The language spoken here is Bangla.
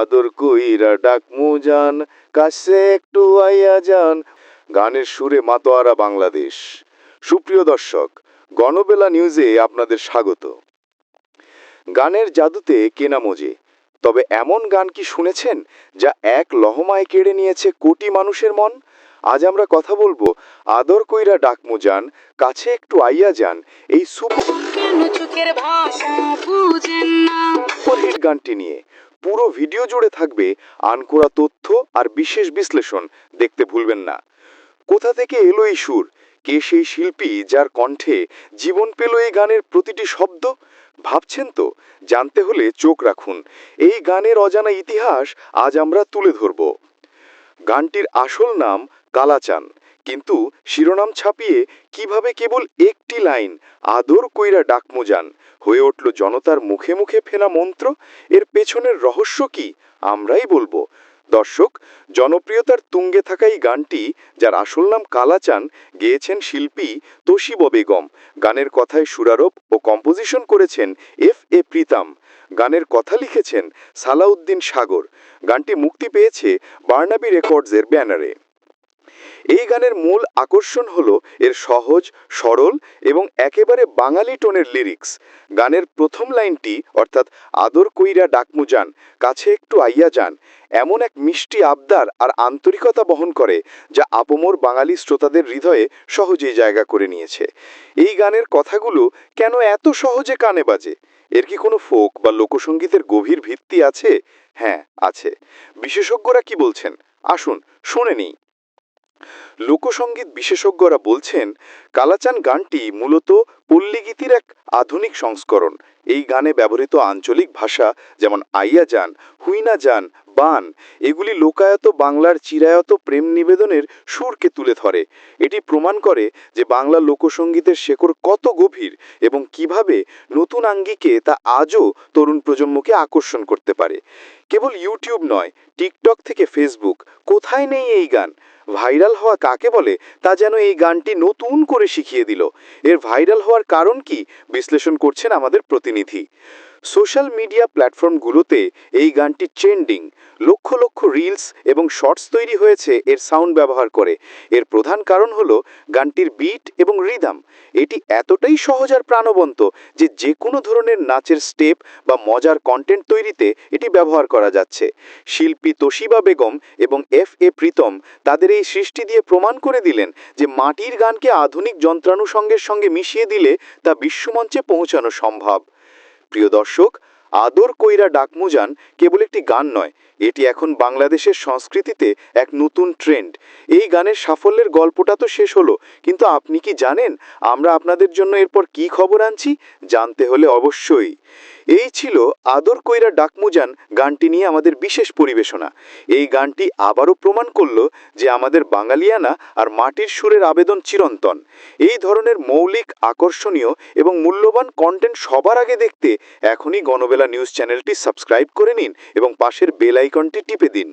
আদর কইরা ডাক মুজান কাছে একটু আইয়া যান। গানের সুরে মাতোয়ারা বাংলাদেশ। সুপ্রিয় দর্শক, গণবেলা নিউজে আপনাদের স্বাগত। গানের জাদুতে কেনা মজে, তবে এমন গান কি শুনেছেন যা এক লহমায় কেড়ে নিয়েছে কোটি মানুষের মন? আজ আমরা কথা বলব আদর কইরা ডাক মুজান কাছে একটু আইয়া যান, এই সুপার কেন গানটি নিয়ে পুরো ভিডিও জুড়ে থাকবে আনকোরা তথ্য আর বিশেষ বিশ্লেষণ, দেখতে ভুলবেন না। কোথা থেকে এলো এই সুর? কে সেই শিল্পী যার কণ্ঠে জীবন পেল এই গানের প্রতিটি শব্দ? ভাবছেন তো? জানতে হলে চোখ রাখুন। এই গানের অজানা ইতিহাস আজ আমরা তুলে ধরব। গানটির আসল নাম কালাচান। কিন্তু শিরোনাম ছাপিয়ে কীভাবে কেবল একটি লাইন, আদর কইরা ডাকমোজান হয়ে উঠল জনতার মুখে মুখে ফেনা মন্ত্র? এর পেছনের রহস্য কি? আমরাই বলব। দর্শক, জনপ্রিয়তার তুঙ্গে থাকা এই গানটি, যার আসল নাম কালাচান, গেয়েছেন শিল্পী তোশিব বেগম। গানের কথায় সুরারোপ ও কম্পোজিশন করেছেন এফ এ প্রীতাম। গানের কথা লিখেছেন সালাউদ্দিন সাগর। গানটি মুক্তি পেয়েছে বার্নাবি রেকর্ডসের ব্যানারে। এই গানের মূল আকর্ষণ হল এর সহজ, সরল এবং একেবারে বাঙালি টোনের লিরিক্স গানের প্রথম লাইনটি, অর্থাৎ আদর কইরা ডাকমু ডাকমুজান কাছে একটু আইয়া যান, এমন এক মিষ্টি আবদার আর আন্তরিকতা বহন করে যা আপমর বাঙালি শ্রোতাদের হৃদয়ে সহজেই জায়গা করে নিয়েছে। এই গানের কথাগুলো কেন এত সহজে কানে বাজে? এর কি কোনো ফোক বা লোকসঙ্গীতের গভীর ভিত্তি আছে? হ্যাঁ আছে। বিশেষজ্ঞরা কি বলছেন? আসুন শুনে নিই। লোকসঙ্গীত বিশেষজ্ঞরা বলছেন, কালাচান গানটি মূলত পল্লীগীতির এক আধুনিক সংস্করণ। এই গানে ব্যবহৃত আঞ্চলিক ভাষা যেমন আইয়া যান হুইনা যান বান, এগুলি লোকায়ত বাংলার চিরায়ত প্রেম নিবেদনের সুরকে তুলে ধরে। এটি প্রমাণ করে যে বাংলা লোকসঙ্গীতের শেকড় কত গভীর এবং কীভাবে নতুন আঙ্গিকে তা আজও তরুণ প্রজন্মকে আকর্ষণ করতে পারে। কেবল ইউটিউব নয়, টিকটক থেকে ফেসবুক। কোথায় নেই এই গান? ভাইরাল হওয়া কাকে বলে তা যেন এই গানটি নতুন করে শিখিয়ে দিল। এর ভাইরাল হওয়ার কারণ কি? বিশ্লেষণ করছেন আমাদের প্রতিনিধি। সোশ্যাল মিডিয়া প্ল্যাটফর্মগুলোতে এই গানটি ট্রেন্ডিং। লক্ষ লক্ষ রিলস এবং শর্টস তৈরি হয়েছে এর সাউন্ড ব্যবহার করে। এর প্রধান কারণ হলো গানটির বিট এবং রিদাম। এটি এতটাই সহজ আর প্রাণবন্ত যে যে কোনো ধরনের নাচের স্টেপ বা মজার কন্টেন্ট তৈরিতে এটি ব্যবহার করা যাচ্ছে। শিল্পী তোশিবা বেগম এবং এফ এ প্রীতম তাদের এই সৃষ্টি দিয়ে প্রমাণ করে দিলেন যে মাটির গানকে আধুনিক যন্ত্রানুষঙ্গের সঙ্গে মিশিয়ে দিলে তা বিশ্বমঞ্চে পৌঁছানো সম্ভব। প্রিয় দর্শক, আদর কইরা ডাকমুজান কেবল একটি গান নয়, এটি এখন বাংলাদেশের সংস্কৃতিতে এক নতুন ট্রেন্ড। এই গানের সাফল্যের গল্পটা তো শেষ হলো, কিন্তু আপনি কি জানেন আমরা আপনাদের জন্য এরপর কি খবর আনছি? জানতে হলে অবশ্যই এই ছিল আদর কইরা ডাকমুজান গানটি নিয়ে আমাদের বিশেষ পরিবেশনা। এই গানটি আবারও প্রমাণ করল যে আমাদের বাঙালিয়ানা আর মাটির সুরের আবেদন চিরন্তন। এই ধরনের মৌলিক, আকর্ষণীয় এবং মূল্যবান কন্টেন্ট সবার আগে দেখতে এখনই গণবেলা নিউজ চ্যানেলটি সাবস্ক্রাইব করে নিন এবং পাশের বেল আইকনটি টিপে দিন।